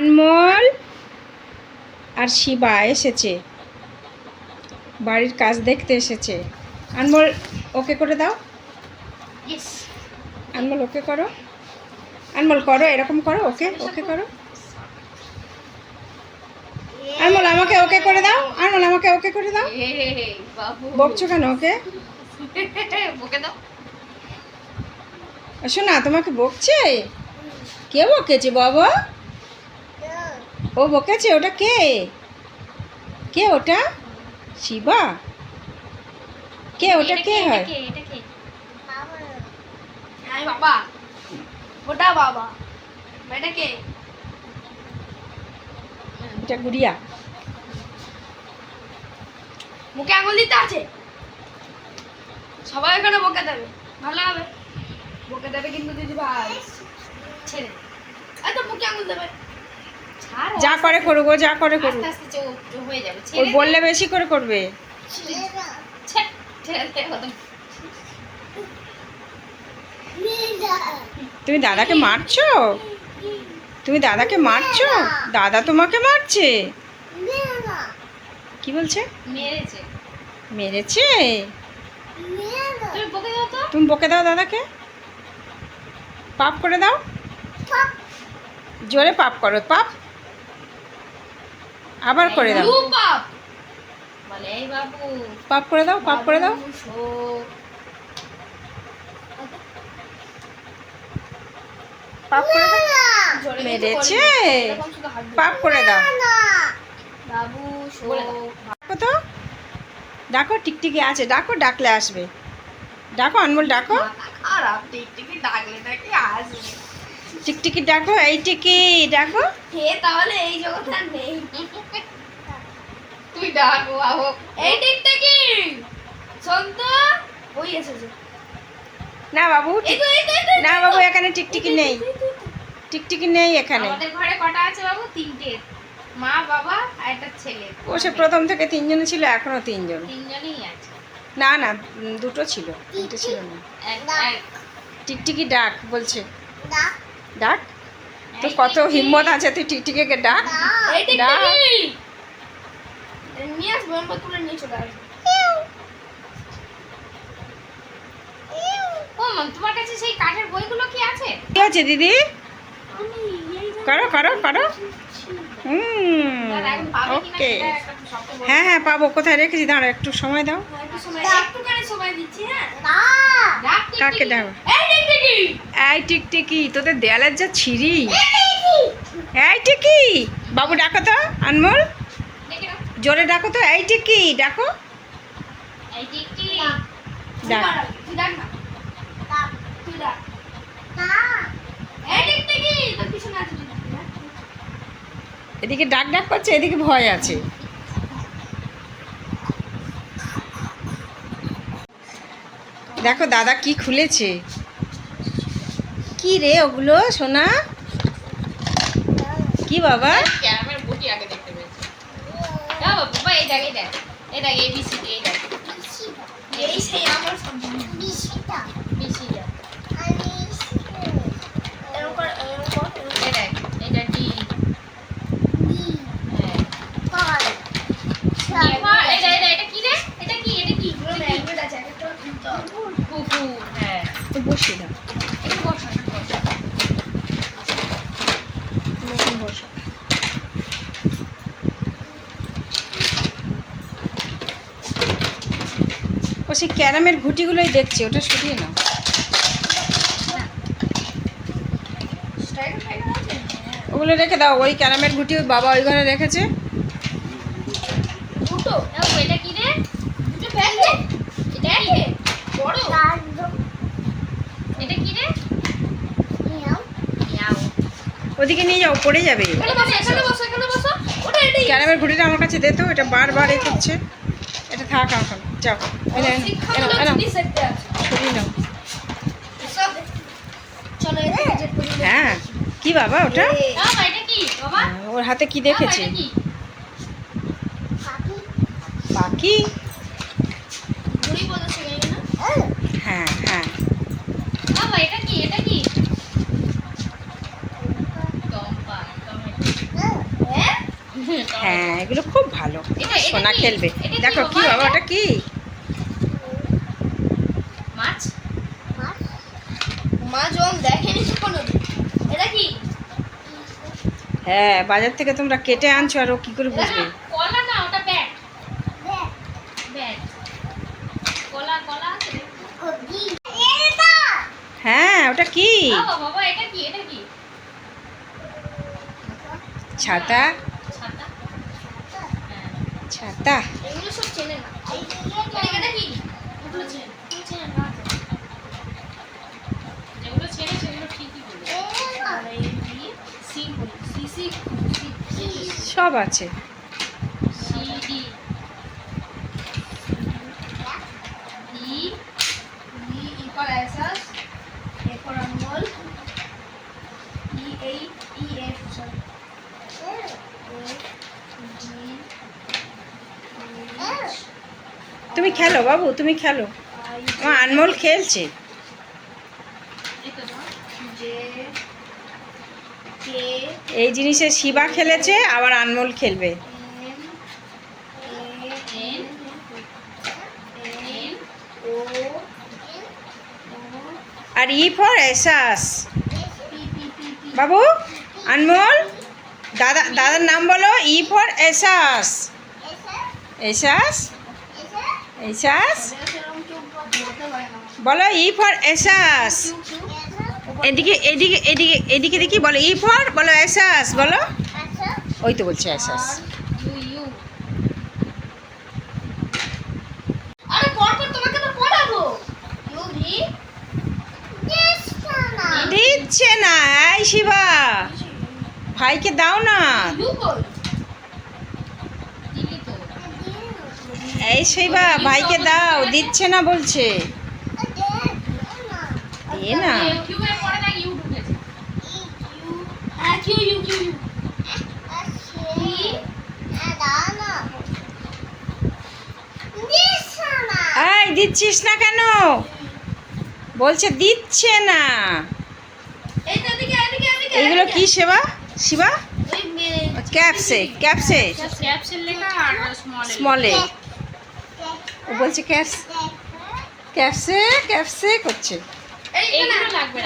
আনমোল আর শিবা এসেছে। বাড়ির কাজ দেখতে এসেছে। আনমল ওকে করে দাও। আনমল ওকে করো। আনমল করো এরকম করো ওকে ওকে করো। আনমোল আমাকে ওকে করে দাও। আনমোল আমাকে ওকে করে দাও। বকছো কেন ওকে? দাও। শোনা তোমাকে বকছে? কে বকেছে বাবা? ও বকেছে ওটা কে? কে ওটা? শিবা? কে ওটা কে? হয়? বাবা ওটা বাবা। এটা কে? এটা গুড়িয়া। মুখে আঙুল দিতে আছে? সবাই এখানে বকে দেবে। ভালো হবে। বকে দেবে কিন্তু দিদি ভাই। ছেড়ে এই তো মুখে আঙুল দেবে। যা করে করুক ও যা করে করুক। হয়ে দে। বললে বেশি করে করবে। তুমি দাদাকে মারছো? তুমি দাদাকে মারছো? দাদা তোমাকে মারছে? কি বলছে? মেরেছে। মেরেছে? তুমি বকে দাও তুমি বকে দাও দাদাকে। পাপ করে দাও। জোরে পাপ করো পাপ। আবার করে দাও। দু পাপ। বলে এই বাবু। পাপ করে দাও পাপ করে দাও। পাপ করে দাও। মেরেছে? পাপ করে দাও। ডাকো তো। ডাকো টিকটিকি আছে। ডাকো ডাকলে আসবে। ডাকো আনমোল ডাকো। খারাপ। টিকটিকি ডাকলে নাকি আসবে। টিকটিকি ডাকো এই টিকি ডাকো। হে তাহলে এই আর নেই। তুই ডাক বাবু এই টিকটিকি! শোন তো ওই এসেছে না বাবু না বাবু এখানে টিকটিকি নেই। টিকটিকি নেই এখানে। আমাদের ঘরে কটা আছে বাবু? তিনটে। মা বাবা আর একটা ছেলে। ও সে প্রথম থেকে তিনজন ছিল এখনও তিনজন। তিনজনই আছে। না না দুটো ছিল। দুটো ছিল না। এক- এক- টিকটিকি ডাক বলছে। ডাক। তো কত হিম্মত আছে তুই টিকটিকিকে ডাক ডাক টিকটিকি তোমার কাছে সেই কাঠের বইগুলো কি আছে? কি আছে দিদি? করো করো করো। হুম দাদা, এখন পাবে কিনা ওকে। হ্যাঁ হ্যাঁ পাবো। কোথায় রেখেছি? দাঁড়া একটু সময় দাও। দিচ্ছি হ্যাঁ। ডাক কাকে ডাকবো? এই টিকটিকি, তোদের দেয়ালের যা ছিঁড়ি। এই টিকি, বাবু ডাকো তো, আনমোল। জোরে ডাকো তো, এই টিকি, ডাক। এদিকে ডাক ডাক করছে, এদিকে ভয় আছে। দেখো দাদা কি খুলেছে। কি রে ওগুলো সোনা? কি বাবা? ক্যারামের বটি আগে দেখতে পেয়েছি। দাও বাবা এই দেখ এই দেখ। এই দেখ এই বিসি এই দেখ। এই সেই আমার বিসিটা। বিসিটা এরকম কর এরকম কর এরকম- এই দেখ এটা ডি হ্যাঁ এবার এই দেখ, এই দেখ, এটা কি রে এটা কি এটা কি এটা কি? কুকুর হ্যাঁ তো বসে দাও একটু বসো একটু বসো বসো, বসো। ও সেই ক্যারামের ঘুটিগুলোই দেখছি ওটা সরিয়ে নাও। স্টাইল ফাইল আছে ওগুলো রেখে দাও ওই ক্যারামের ঘুটি বাবা ওই ঘরে রেখেছে। ওদিকে নিয়ে যাও পড়ে যাবে। ক্যারামের ঘুটিটা আমার কাছে দে তো এটা বারবার এ করছে। এটা থাক এখন যাও। হ্যাঁ কি বাবা ওটা বাবা এটা কি বাবা ওর হাতে কি দেখেছে পাখি হ্যাঁ হ্যাঁ এটা কি এটা কি হ্যাঁ এগুলো খুব ভালো সোনা খেলবে দেখো কি বাবা ওটা কি মাছ? মাছ? ওম দেখেনি তো কোনোদিন এটা কি? হ্যাঁ বাজার থেকে তোমরা কেটে আনছো আর ও কি করে বুঝবে? কলা না ওটা ব্যাট। ব্যাট। কলা কলা আছে হ্যাঁ ওটা কি? বাবা বাবা এটা কি? এটা কি? ছাতা। ছাতা। হ্যাঁ। ছাতা। এগুলো সব চেনে না। এটা এটা কি? এগুলো চেনে চেনে না যেগুলো চেনে সেগুলো ঠিকই বলে আর এই বি সি বলি সি সি সি সব আছে C D E E E for Asus A for আঙ্গুল ই এই ই এফ সরি জি তুমি খেলো বাবু তুমি খেলো। আমার আনমোল খেলছে এই তো দাও জে কে এই জিনিসে শিবা খেলেছে, আবার আনমোল খেলবে। আর ই ফর এসাস। বাবু, আনমোল, দাদা, দাদার নাম বলো, ই ফর এসাস। এসাস? এসাস? বলো, ই ফর এসাস। এদিকে এদিকে এদিকে এদিকে দেখি বলো ই ফর বলো এসাস বলো। ওই তো বলছে এসাস ভি দিচ্ছে না এই শিবা। ভাইকে দাও না। এই শিবা ভাইকে দাও দিচ্ছে না বলছে। দে না? দিচ্ছিস না কেন? বলছে দিচ্ছে না। এইগুলো কি সেবা? শিবা? ক্যাপসে ক্যাপসে। স্মল ও বলছে ক্যাপস ক্যাপসে ক্যাপসে করছে।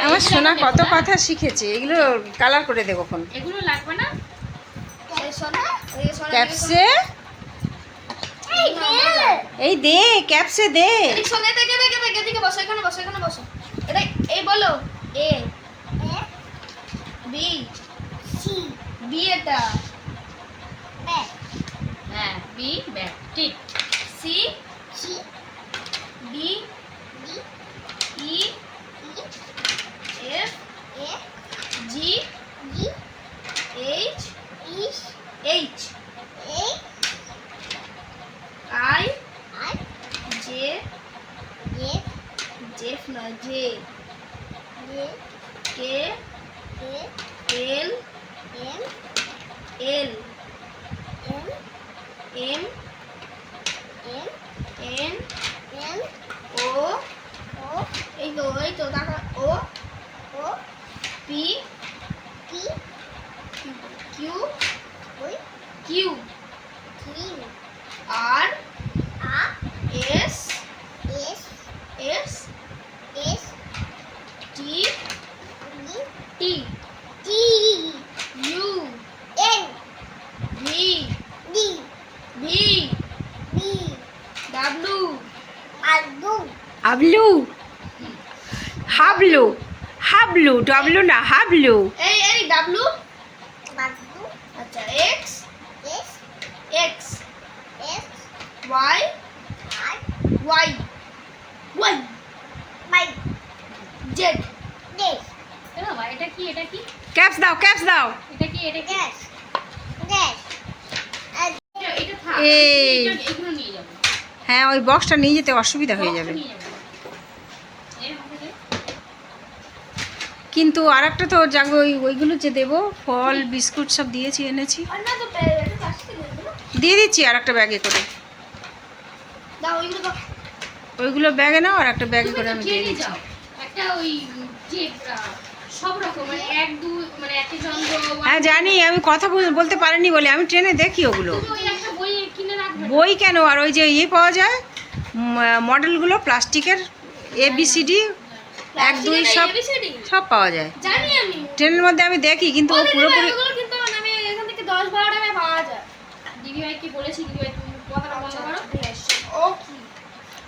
আমার সোনা কত কথা শিখেছে এগুলো কালার করে দেবো এখন। এগুলো লাগবে না? এই সোনা এই সোনা ক্যাপসে? এই দে ক্যাপসে দে। এদিকে সোনা এদিকে এদিকে এদিকে এদিকে বসো এখানে বসো এখানে বসো। এটা এই বলো এ বি বি এটা। হ্যাঁ বি ঠিক। C D E F G H H I J Jeff না J K L L M N O এই তো এই তো দেখা O P Q Q R S S T T U V V W Hablu হাবলু হাবলু W না হাবলু এই এই ডাব্লু আচ্ছা X X Y Y Y Z বাবা এটা কি এটা কি? ক্যাপস দাও ক্যাপস দাও। এটা কি এটা কি? এটা এটা থাক এই। এটা- এগুলো নিয়ে যাব। হ্যাঁ ওই বক্সটা নিয়ে যেতে অসুবিধা হয়ে যাবে নিয়ে যাব এর মধ্যে কিন্তু আর একটা তো যাব ওই ওইগুলো যে দেবো ফল বিস্কুট সব দিয়েছি এনেছি? দিয়ে দিচ্ছি আর একটা ব্যাগে করে। ওইগুলো ব্যাগে নাও আর একটা ব্যাগে করে আমি দিয়ে দিচ্ছি। মানে মানে হ্যাঁ জানি আমি কথা বল- বলতে পারিনি বলে আমি ট্রেনে দেখি ওগুলো। বই কিনে রাখবে বই কেন? আর ওই যে ইয়ে পাওয়া যায় মডেলগুলো প্লাস্টিকের এ বি সি ডি এক দুই সব সব পাওয়া যায়। জানি আমি। ট্রেনের মধ্যে আমি দেখি কিন্তু ও পুরোপুরি কিন্তু আমি এখান থেকে দশ বারো টাকায় পাওয়া যায়। দিদি ভাই কি বলেছি? দিদি ভাই তুমি কথাটা বন্ধ করো ও কি?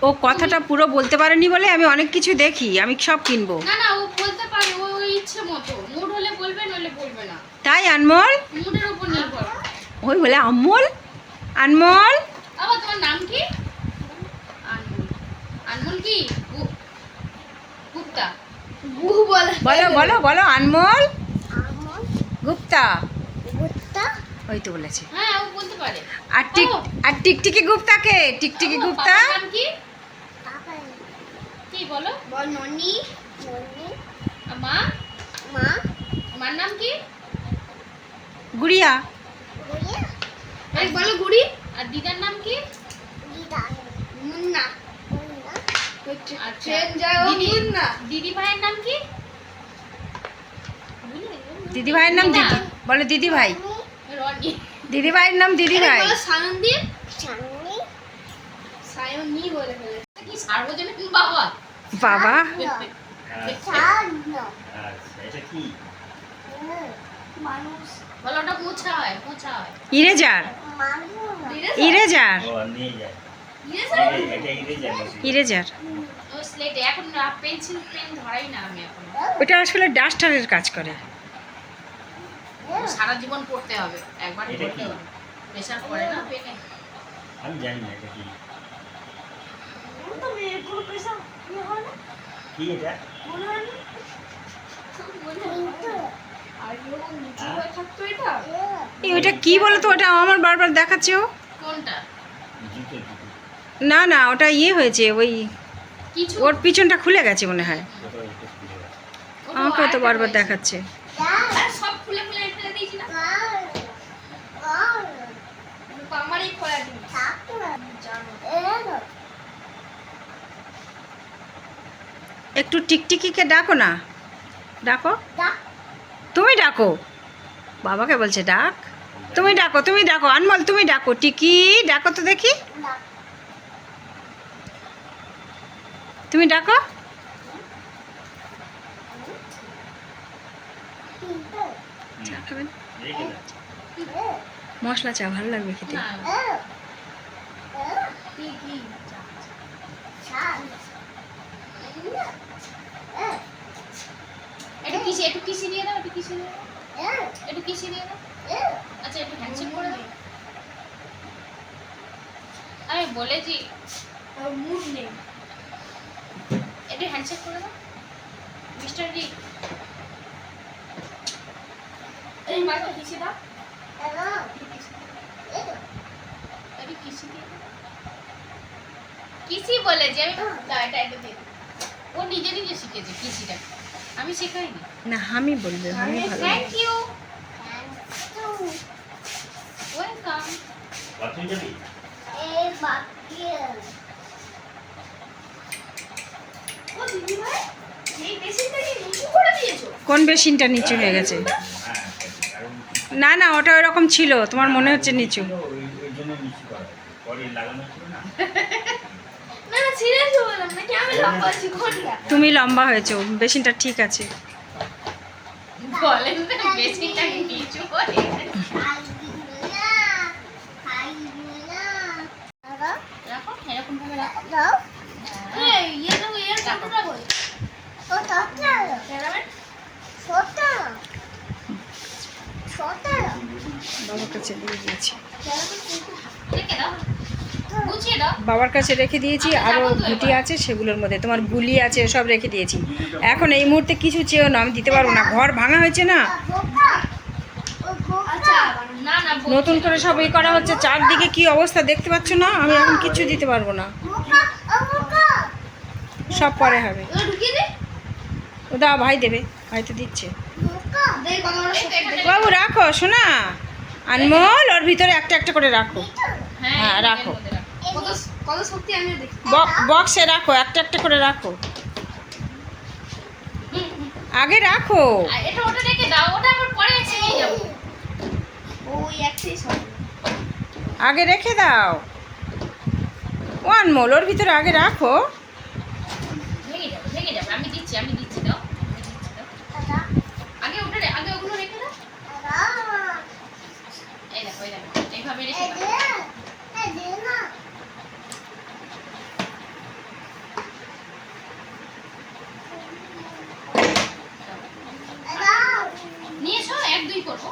ও কথাটা পুরো বলতে পারেনি বলে আমি অনেক কিছু দেখি আমি সব কিনবো। না না ও বলতে পারে ও ইচ্ছে মতো। মুড হলে বলবে নইলে বলবে না। তাই আনমোল? মুডের উপর নির্ভর। ওই বলে আনমোল আনমল? আবার তোমার নাম কি? আনমোল। আনমোল কি? গুপ্তা। বলো। বলো বলো আনমোল? গুপ্তা। ওই তো বলেছে। হ্যাঁ বলতে পারে। আর টিক আর টিকটিকি গুপ্তাকে? টিকটিকি গুপ্তা? কি? কি বলো? বল ননি। মা? মা। মার নাম কি? গুড়িয়া। এই বলো গুড়ি। আর দিদার নাম কি? দিদা মুন্না। ট্রেন যায় ও দিদি দিদি ভাইয়ের নাম কি? দিদি ভাইয়ের নাম দিদি বলো দিদি ভাই দিদি ভাইয়ের নাম দিদি ভাই সায়নদীপ। সায়নী। বলে কি সার্বজনীন বাবা? আচ্ছা হয় ইরেজার। ইরেজার? ইরেজার। ওটা আসলে ডাস্টারের কাজ করে। সারা জীবন পড়তে হবে একবার কি? হবে প্রেশার পড়ে না পেনে আমি জানি না এটা কি? না কি এটা? বলো তো ওটা আমার বারবার দেখাচ্ছে ও। না না ওটা ইয়ে হয়েছে ওই ওর পিছনটা খুলে গেছে মনে হয়। আমাকে তো বারবার দেখাচ্ছে। একটু টিকটিকিকে ডাকো না। ডাকো? তুমি ডাকো। বাবাকে বলছে ডাক। তুমি ডাকো তুমি ডাকো। আনমল তুমি ডাকো। টিকি ডাকো তো দেখি। তুমি ডাকো। মশলা চা ভালো লাগবে খেতে। না কি কি একটু কিসি একটু কিসি দিয়ে দাও একটু কিসি দিয়ে দাও। একটু কিসি দিয়ে দাও। আচ্ছা একটু হ্যান্ডশেক করে দাও। আমি বলেছি মুড নেই। একটু হ্যান্ডশেক করে দাও মিস্টার রি এই মাকে কিসি দাও? একটু কিসি দিয়ে দাও? কিসি বলেছি আমি দাও এটা একটু দিয়ে ও নিজে নিজে শিখেছে কিসিটা। আমি শেখাইনি। না আমি বলবে আমি ভালো থ্যাংক ইউ ওয়েলকাম বাথরুম যাবি ও দিদি ভাই এই মেশিনটাকে নিচু করে দিয়েছ কোন বেসিনটা নিচু হয়ে গেছে? না না ওটা ওরকম ছিল। তোমার মনে হচ্ছে নিচু। তুমি লম্বা হয়েছো বেসিনটা ঠিক আছে। বলেন না মেশিনটাকে নিচু করে এরকম ভাবে রাখো। বাবার কাছে রেখে দাও। গুছিয়ে দাও। বাবার কাছে রেখে দিয়েছি আরও গুটি আছে সেগুলোর মধ্যে। তোমার গুলি আছে সব রেখে দিয়েছি। এখন এই মুহূর্তে কিছু চেয়েও না আমি দিতে পারব না। ঘর ভাঙা হয়েছে না? আচ্ছা না না বল- নতুন করে সব করা হচ্ছে। চারদিকে কি অবস্থা দেখতে পাচ্ছ না? আমি এখন কিছু দিতে পারব না। সব পরে হবে। ও দা ভাই দেবে ভাই তো দিচ্ছে। বাবু রাখো শোনা। আনমোল ওর ভিতরে একটা একটা করে রাখো। হ্যাঁ হ্যাঁ, রাখো। বক্সে রাখো একটা একটা করে রাখো। আগে রাখো। এটা ওটা রেখে দাও ওটা আবার পরে এসে নিয়ে যাব। ওই একটাই সব। আগে রেখে দাও। ও আনমোল ওর ভিতরে আগে রাখো ভেঙে যাবে ভেঙে যাবে আমি দিচ্ছি আমি দিচ্ছি দাও আমি দিচ্ছি দাও দাদা আগে ওটা রে- আগে ওগুলো রেখে দাও দাদা এই দেখো এই দেখো এইভাবে রেখে এই দাও দে এই দে না দাদা নিয়ে এসো এক দুই করব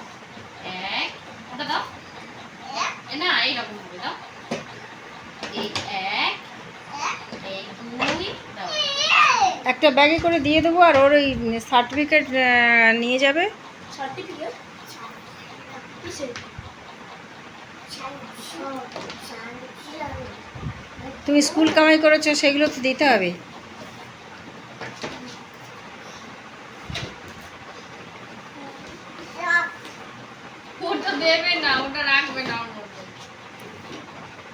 এক ওটা দাও এ না এইরকম ভাবে দাও এই এক এই দুই দাও একটা ব্যাগে করে দিয়ে দেবো আর ওর ওই সার্টিফিকেট নিয়ে যাবে। সার্টিফিকেট তুমি স্কুল কামাই করেছ সেগুলো তো দিতে হবে।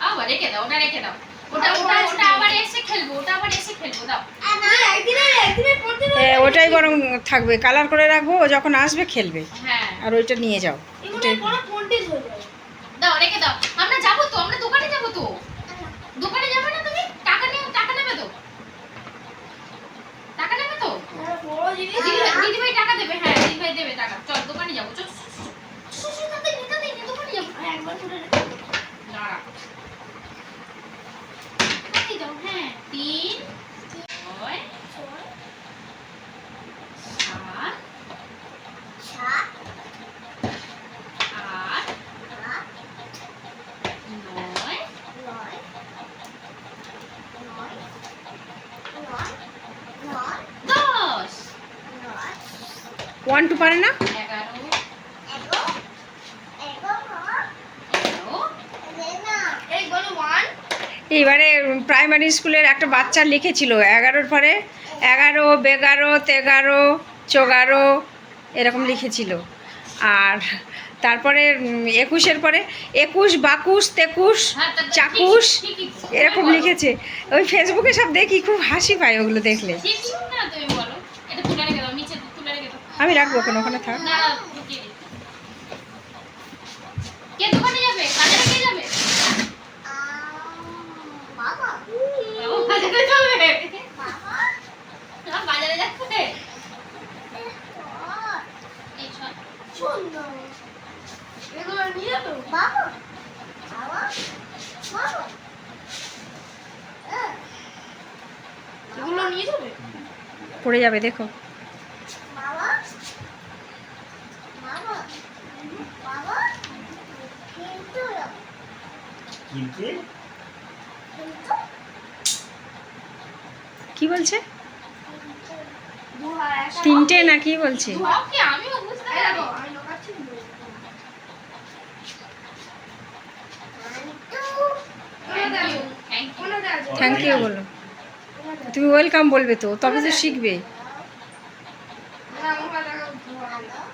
আবার রেখে দাও ওটা রেখে দাও। ওটা ওটা ওটা আবার এসে খেলব ওটা আবার এসে খেলব দাও। হ্যাঁ, ওটাই বরং থাকবে। কালার করে রাখব ও যখন আসবে খেলবে। হ্যাঁ। আর ওইটা নিয়ে যাও এগুলো বড় পন্ডিত হয়ে যাবে দাও রেখে দাও আমরা যাব তো আমরা দোকানে যাব তো দোকানে যাবে না তুমি টাকা নিয়ে টাকা নেবে তো টাকা নেবে তো আর বড় জিনিস দিদিভাই দিদিভাই টাকা দেবে হ্যাঁ দিদিভাই দেবে টাকা চল দোকানে যাব চল চল, চল, চল, তাড়াতাড়ি, তাড়াতাড়ি, দোকানে যাব আর একবার করে দাঁড়া তাড়াতাড়ি দাও, হ্যাঁ তিন ছয় সাত সাত আট আট নয় নয় নয় নয় নয় দশ নয় ওয়ান টু পারে না? এইবারে প্রাইমারি স্কুলের একটা বাচ্চা লিখেছিল এগারোর পরে এগারো বেগারো তেগারো চোগারো এরকম লিখেছিল। আর তারপরে একুশের পরে একুশ বাকুশ তেকুশ হ্যাঁ, চাকুশ এরকম লিখেছে। ওই ফেসবুকে সব দেখি খুব হাসি পায় ওগুলো দেখলে ঠিক ঠিক না তুমি বলো এটা তুলে রেখে দাও নিচে তুলে রেখে দাও আমি রাখব ওখানে ওখানে থাক না না ঢুকিয়ে দিই। কে দোকানে যাবে বাজারে কে যাবে বাবা বাবা বাজারে যাবে বাবা না, বাজারে যাচ্ছে ও এই ছয় সুন্দর এগুলো নিয়ে যাব বাবা বাবা বাবা এগুলো নিয়ে যাবে পড়ে যাবে দেখো বাবা বাবা বাবা কিন্তু কিনতে কি বলছে? তিনটে না কি বলছে? থ্যাংক ইউ বলো। তুমি ওয়েলকাম বলবে তো তবে তো শিখবে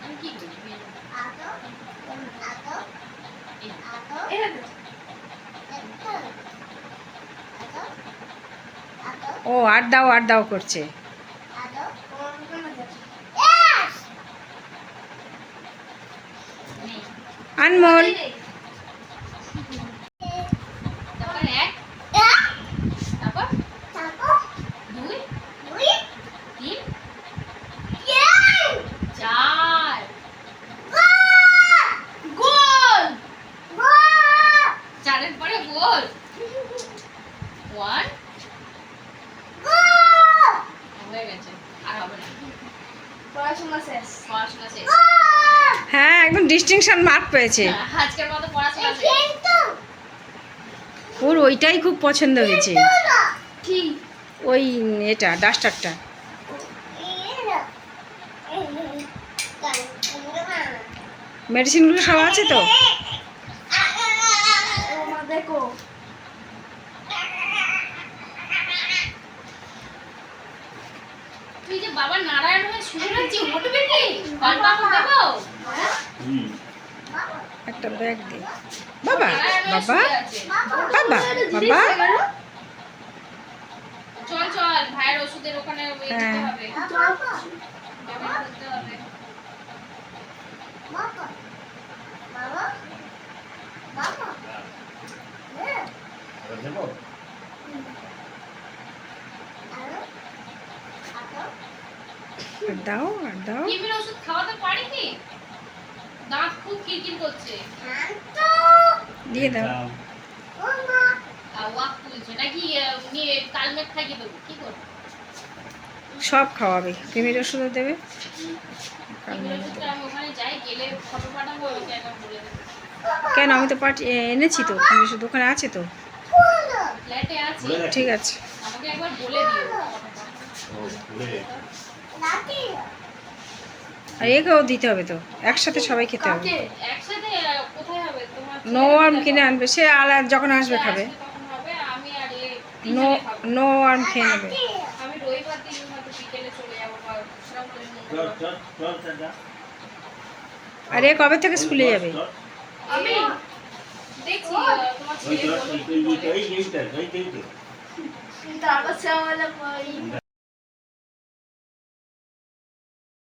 আমি কি করি ও আট দাও আট দাও করছে। আনমোল তারপর এক তারপর দুই তিন চার গোল চারের পরে গোল ওয়ান হয়ে গেছে আর হবে না পড়াশোনা শেষ পড়াশোনা শেষ হ্যাঁ একদম ডিস্টিংশন মার্ক পেয়েছে ওর ওইটাই খুব পছন্দ হয়েছে ওই এটা ডাস্টারটা মেডিসিনগুলো সব আছে তো দেখো তুই যে বাবা নারায়ণ হয়ে শুয়ে রয়েছি উঠবে কি গল্প আমি দেবো হুম একটা ব্যাগ দে। বাবা বাবা বাবা বাবা। চল চল ভাইয়ের ওষুধের ওখানে হ্যাঁ। হবে। ব্যবহার করতে হবে আবার দেবো আর দাও আর দাও। কৃমির ওষুধ খাওয়াতে পারি কি দাঁত খুব কিরকির করছে। দিয়ে দাও। দাও। আর ওয়াক তুলছে। নাকি নিয়ে কালমেট খাইয়ে দেবো? কি করব? সব খাওয়াবে। কৃমির ওষুধও দেবে। কৃমির ওষুধটা আমি ওখানে যাই গেলে ফটো পাঠাবো ওই জায়গা বলে দেবো। কেন? আমি তো পাঠ এনেছি তো। কৃমির ওষুধ ওখানে আছে তো। ঠিক আছে। আমাকে একবার বলে দিও। আর একেও দিতে হবে তো। একসাথে সবাই খেতে হবে। কাকে? একসাথে আহ, কোথায় হবে? তোমার নো আর্ম কিনে আনবে। সে আলাদা যখন আসবে খাবে। আর নো নো আর্ম খেয়ে নেবে। আর কবে থেকে স্কুলে যাবে? দেখছি